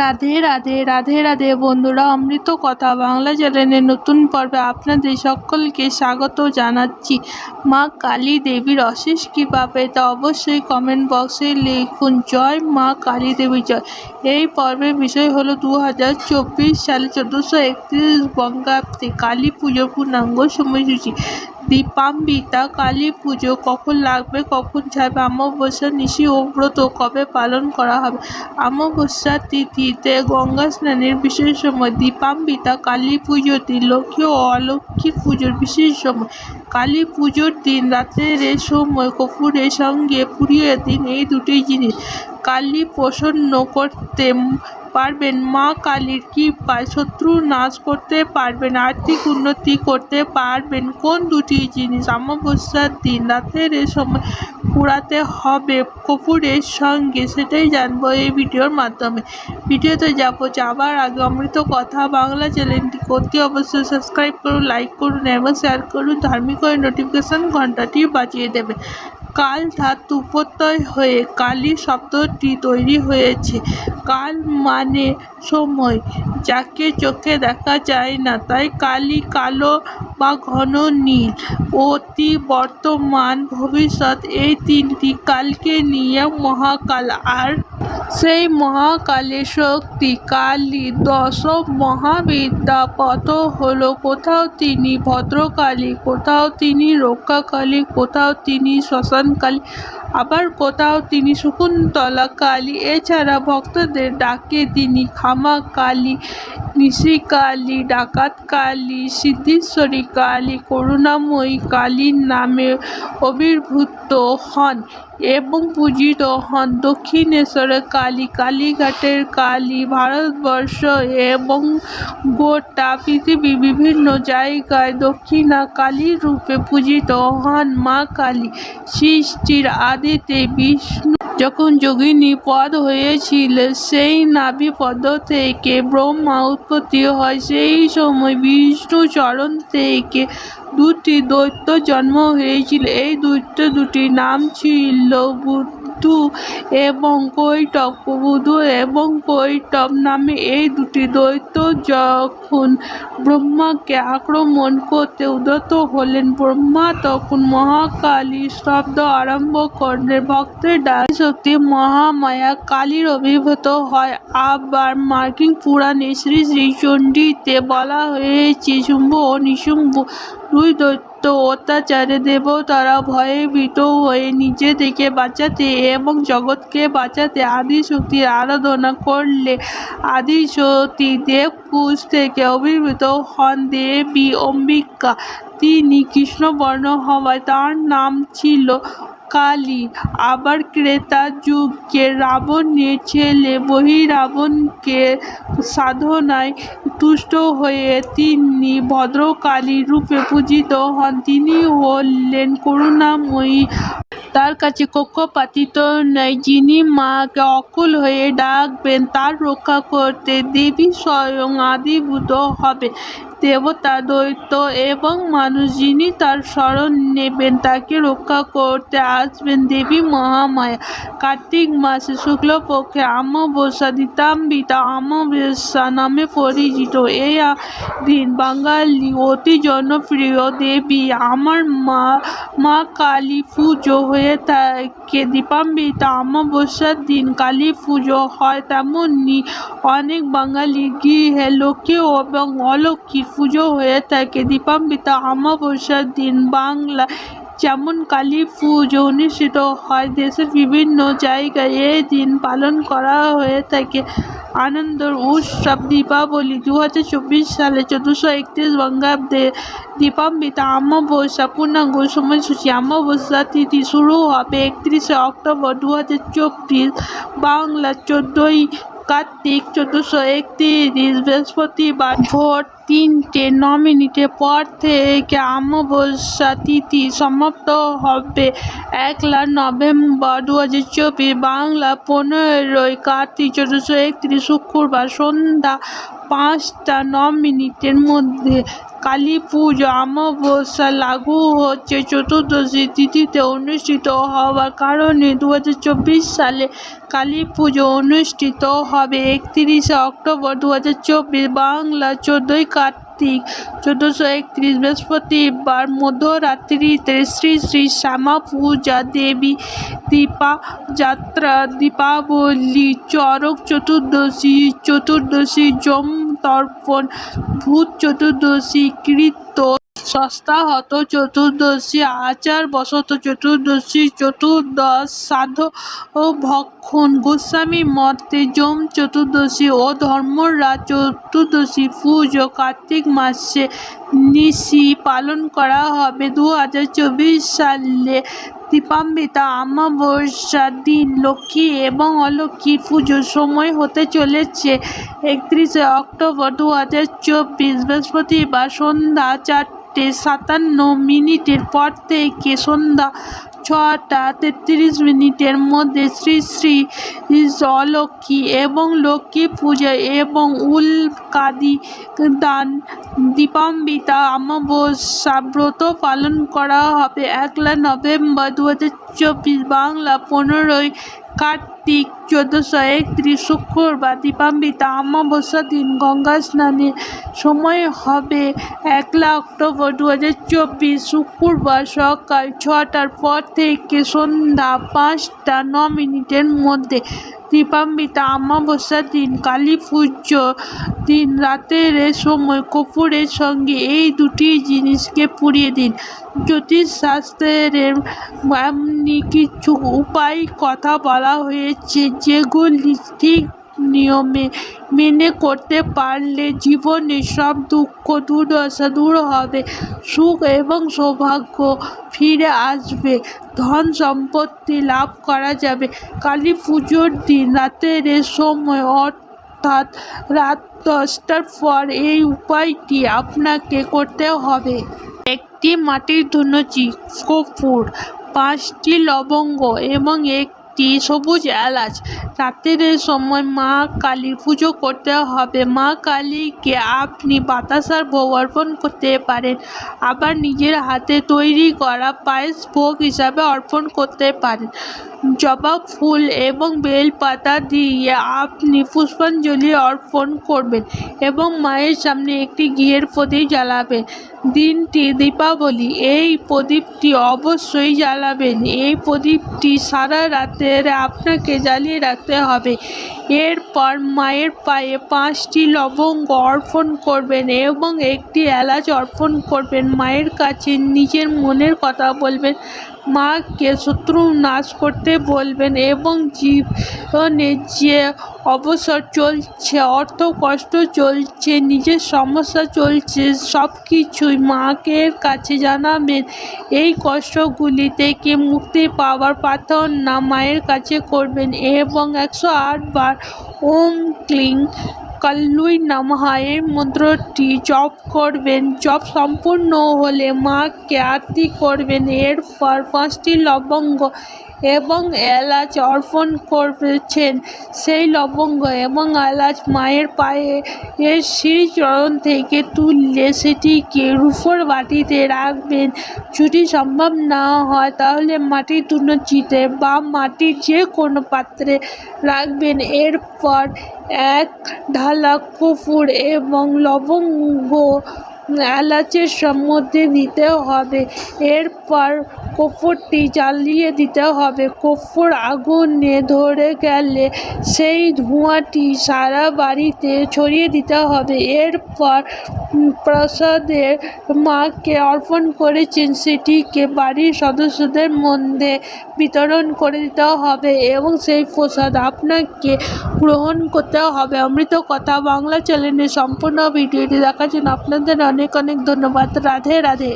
রাধে রাধে রাধে রাধে বন্ধুরা, অমৃত কথা বাংলা চ্যানেলের নতুন পর্বে আপনাদের সকলকে স্বাগত জানাচ্ছি। মা কালী দেবীর অশেষ কৃপা পেতে অবশ্যই কমেন্ট বক্সে লিখুন, জয় মা কালী দেবী, জয়। এই পর্বের বিষয় হলো দু হাজার চব্বিশ সালে চোদ্দোশো একত্রিশ বঙ্গাব্দে কালী পুজোর পূর্ণাঙ্গ সময়সূচি। দীপান্বিতা কালী পুজো, কখন লাগবে, কখন ছাড়বে অমাবস্যা, নিশি ও ব্রত কবে পালন করা হবে? অমাবস্যা তিথিতে গঙ্গা স্নানের বিশেষ সময়, দীপাম্বিতা কালী পুজোতে লক্ষ্মী ও অলক্ষ্মীর পুজোর বিশেষ সময়। কালী পুজোর দিন, রাতের সময় কপুরের সঙ্গে পুড়িয়ে দিন এই দুটি জিনিস। কালী প্রসন্ন করতে পারবেন। মা কালীর কৃপায় শত্রু নাশ করতে পারবেন, আর্থিক উন্নতি করতে পারবেন। কোন দুটি জিনিস অমাবস্যার দিন রাতের এ সময় পুরাতে হবে কপুরের সঙ্গে সেটাই জানব এই ভিডিওর মাধ্যমে। ভিডিওতে যাব যাবার আগে অমৃত কথা বাংলা চ্যানেলটি করতে অবশ্যই সাবস্ক্রাইব করুন, লাইক করুন এবং শেয়ার করুন। ধার্মিক হয়ে নোটিফিকেশন ঘন্টাটি বাজিয়ে দেবেন। কাল ধাতু প্রত্যয় হয়ে কালী শব্দটি তৈরি হয়েছে। কাল মানে সময়, যাকে চোখে দেখা যায় না। তাই কালি কালো বা ঘন নীল। অতি বর্তমান ভবিষ্যৎ এই তিনটি কালকে নিয়ে মহাকাল। আর সেই মহাকালের শক্তি কালী দশ মহাবিদ্যা পথ হলো। কোথাও তিনি ভদ্রকালী, কোথাও তিনি রক্ষাকালী, কোথাও তিনি শ্মশানকালী আবার কোথাও তিনি শকুন্তলা কালী এছাড়া ভক্তদের ডাকে তিনি খামা কালী নিশিকালী ডাকাত কালী সিদ্ধেশ্বরী কালী করুণাময়ী কালীর নামে আবির্ভূত হন এবং পূজিত হন দক্ষিণেশ্বরের কালী, কালীঘাটের কালী, ভারতবর্ষ এবং গোটা পৃথিবীর বিভিন্ন জায়গায় দক্ষিণা কালী রূপে পূজিত হন মা কালী, সৃষ্টির আদিতে বিষ্ণু যখন যোগিনী পদ হয়েছিল, সেই নাভি পদ থেকে ব্রহ্মা উৎপত্তি হয়। সেই সময় বিষ্ণু চরণ থেকে দুটি দৈত্য জন্ম হয়েছিল। এই দৈত্য দুটির নাম ছিল বুধু এবং কৈটব বুধু, এবং কৈটব নামে এই দুটি দৈত্য যখন ব্রহ্মাকে আক্রমণ করতে উদ্যত হলেন, ব্রহ্মা তখন মহাকালী শব্দ আরম্ভ করলেন ভক্তের ডাক শক্তি মহামায়া কালীর অভিভূত হয়। আবার মার্কিন পুরাণে শ্রী শ্রী চণ্ডীতে বলা হয়েছে, শুম্ভ ও নিশুম্ভ দুই দৈত্য অত্যাচারে দেবতারা ভয়ে ভীত হয়ে নিজে থেকে বাঁচাতে এবং জগৎকে বাঁচাতে আদিশক্তির আরাধনা করলে আদিশক্তি দেবকুশ থেকে অভিভূত হন দেবী অম্বিকা। তিনি কৃষ্ণবর্ণ হওয়ায় তার নাম ছিল কালী। আবার ক্রেতা যুগে রাবণের ছেলে বহিরাবণকে সাধনায় তুষ্ট হয়ে তিনি ভদ্রকালী রূপে পূজিত হন। তিনি হলেন করুণাময়ী। তার কাছে পক্ষপাতিত্ব নেই যিনি মাকে অকুল হয়ে ডাকবেন, তার রক্ষা করতে দেবী স্বয়ং আদিভূত হবে দেবতা দৈত্য এবং মানুষ যিনি তার শরণ নেবেন, তাকে রক্ষা করতে আসবেন দেবী মহামায়া। কার্তিক মাসে শুক্লপক্ষে অমাবস্যা দিতাম্বিতা অমাবস্যা নামে পরিচিত। এই দিন বাঙালি অতি জনপ্রিয়। দেবী আমার মা মা কালী পুজো হয়ে থাকে। দীপাম্বিতা অমাবস্যার দিন কালী পুজো হয় তেমনি অনেক বাঙালি গৃহে লক্ষ্মী এবং অলক্ষ্মীর পুজো হয়ে থাকে। দীপান্বিতা অমাবস্যার দিন বাংলা যেমন কালী পুজো অনুষ্ঠিত হয়, দেশের বিভিন্ন জায়গায় এই দিন পালন করা হয়ে থাকে। আনন্দর উৎসব দীপাবলি দু হাজার চব্বিশ সালে চোদ্দোশো একত্রিশ বঙ্গাব্দে দীপান্বিতা অমাবস্যা পূর্ণাঙ্গ সময়সূচি অমাবস্যা তিথি শুরু হবে একত্রিশে অক্টোবর দু হাজার চব্বিশ। বাংলা চোদ্দোই কার্তিক চোদ্দোশো একত্রিশ বৃহস্পতিবার ভোট তিনটে ন মিনিটের পর থেকে অমাবস্যা তিথি সমাপ্ত হবে। একলা নভেম্বর দু হাজার চব্বিশ বাংলা পনেরোই কার্তিক চোদ্দোশো একত্রিশ শুক্রবার সন্ধ্যা পাঁচটা ন মিনিটের মধ্যে কালী পুজো, অমাবস্যা লাগু হচ্ছে। চতুর্দশী তিথিতে অনুষ্ঠিত হওয়ার কারণে দু হাজার চব্বিশ সালে কালী পুজো অনুষ্ঠিত হবে। একত্রিশে অক্টোবর দু হাজার চব্বিশ, বাংলা চোদ্দোই কার্তিক চোদ্দোশো একত্রিশ বৃহস্পতিবার মধ্যরাত্রি শ্রী শ্রী শ্যামা পূজা দেবী দীপা যাত্রা, দীপাবলি, চরক চতুর্দশী চতুর্দশী যম তর্পণ, ভূত চতুর্দশী, কৃত্য সস্তাহত চতুর্দশী, আচার বসত চতুর্দশী, চতুর্দশ সাধ ও ভক্ষণ। গোস্বামী মতে যম চতুর্দশী ও ধর্মরাজ চতুর্দশী পুজো কার্তিক মাসে নিশি পালন করা হবে। দু হাজার চব্বিশ সালে দীপান্বিতা অমাবস্যা দিন লক্ষ্মী এবং অলক্ষ্মী পুজোর সময় হতে চলেছে। একত্রিশে অক্টোবর দু হাজার চব্বিশ বৃহস্পতিবার সন্ধ্যা চারটে সাতান্ন মিনিটের পর থেকে সন্ধ্যা ছটা তেত্রিশ মিনিটের মধ্যে শ্রী শ্রী অলক্ষ্মী এবং লক্ষ্মী পূজা এবং উল কাদি দান দীপাম্বিতা অমাবস্যা ব্রত পালন করা হবে। একলা নভেম্বর দু হাজার চব্বিশ বাংলা পনেরোই কার্তিক চোদ্দোশো একত্রিশ শুক্রবার দীপান্বিতা অমাবস্যা দিন গঙ্গা স্নানের সময় হবে একলা অক্টোবর দু হাজার চব্বিশ শুক্রবার সকাল ছটার পর থেকে সন্ধ্যা পাঁচটা ন মিনিটের মধ্যে দীপান্বিতা অমাবস্যার দিন কালী পুজো দিন রাতের সময় কপুরের সঙ্গে এই দুটি জিনিসকে পুড়িয়ে দিন। জ্যোতিষশাস্ত্রের এমনি কিছু উপায় কথা বলা হয়েছে। যেগুলি ঠিক নিয়মে মেনে করতে পারলে জীবনে সব দুঃখ, দুর্দশা দূর হবে, সুখ এবং সৌভাগ্য ফিরে আসবে, ধন সম্পত্তি লাভ করা যাবে। কালী পুজোর দিন, রাতের সময়, অর্থাৎ রাত দশটার পর এই উপায়টি আপনাকে করতে হবে। একটি মাটির ধুনুচি কর্পূর পাঁচটি লবঙ্গ এবং একটি সবুজ এলাচ। রাতের সময় মা কালীর পুজো করতে হবে। মা কালীকে আপনি বাতাসার ভোগ অর্পণ করতে পারেন। আবার নিজের হাতে তৈরি করা পায়েস ভোগ হিসাবে অর্পণ করতে পারেন। জবা ফুল এবং বেলপাতা দিয়ে আপনি পুষ্পাঞ্জলি অর্পণ করবেন এবং মায়ের সামনে একটি ঘিয়ের প্রদীপ জ্বালাবেন। দিনটি দীপাবলি। এই প্রদীপটি অবশ্যই জ্বালাবেন। এই প্রদীপটি সারা রাতের আপনাকে জ্বালিয়ে রাখতে হবে। এরপর মায়ের পায়ে পাঁচটি লবঙ্গ অর্পণ করবেন এবং একটি এলাচ অর্পণ করবেন। মায়ের কাছে নিজের মনের কথা বলবেন। মাকে শত্রু নাশ করতে বলবেন এবং জীবনে যে অবসর চলছে, অর্থ কষ্ট চলছে, নিজের সমস্যা চলছে সব কিছুই মাকের কাছে জানাবেন। এই কষ্টগুলি থেকে মুক্তি পাওয়ার প্রার্থনা মায়ের কাছে করবেন এবং একশো আটবার ওম ক্লিং কাল্লুই নামহায়ের মন্ত্রটি জপ করবেন। জপ সম্পূর্ণ হলে মাকে আরতি করবেন। এরপর পাঁচটি লবঙ্গ এবং এলাচ অর্পণ করেছেন সেই লবঙ্গ এবং এলাচ মায়ের পায়ে এর শ্রীচরণ থেকে তুললে সেটিকে রুফোর বাটিতে রাখবেন। যদি সম্ভব না হয়, তাহলে মাটির ধুনুচিতে বা মাটির যে কোনো পাত্রে রাখবেন। এরপর এক ঢালা কর্পূর এবং লবঙ্গ এলাচের সম্মধ্যে নিতে হবে। এরপর কর্পূরটি জ্বালিয়ে দিতে হবে। কর্পূর আগুনে ধরে গেলে সেই ধোঁয়াটি সারা বাড়িতে ছড়িয়ে দিতে হবে। এরপর প্রসাদে মাকে অর্পণ করেছেন। সেটিকে বাড়ির সদস্যদের মধ্যে বিতরণ করে দিতে হবে এবং সেই প্রসাদ আপনাকে গ্রহণ করতে হবে। অমৃত কথা বাংলা চ্যানেলের সম্পূর্ণ ভিডিওটি দেখার জন্য আপনাদের অনেক অনেক ধন্যবাদ। রাধে রাধে।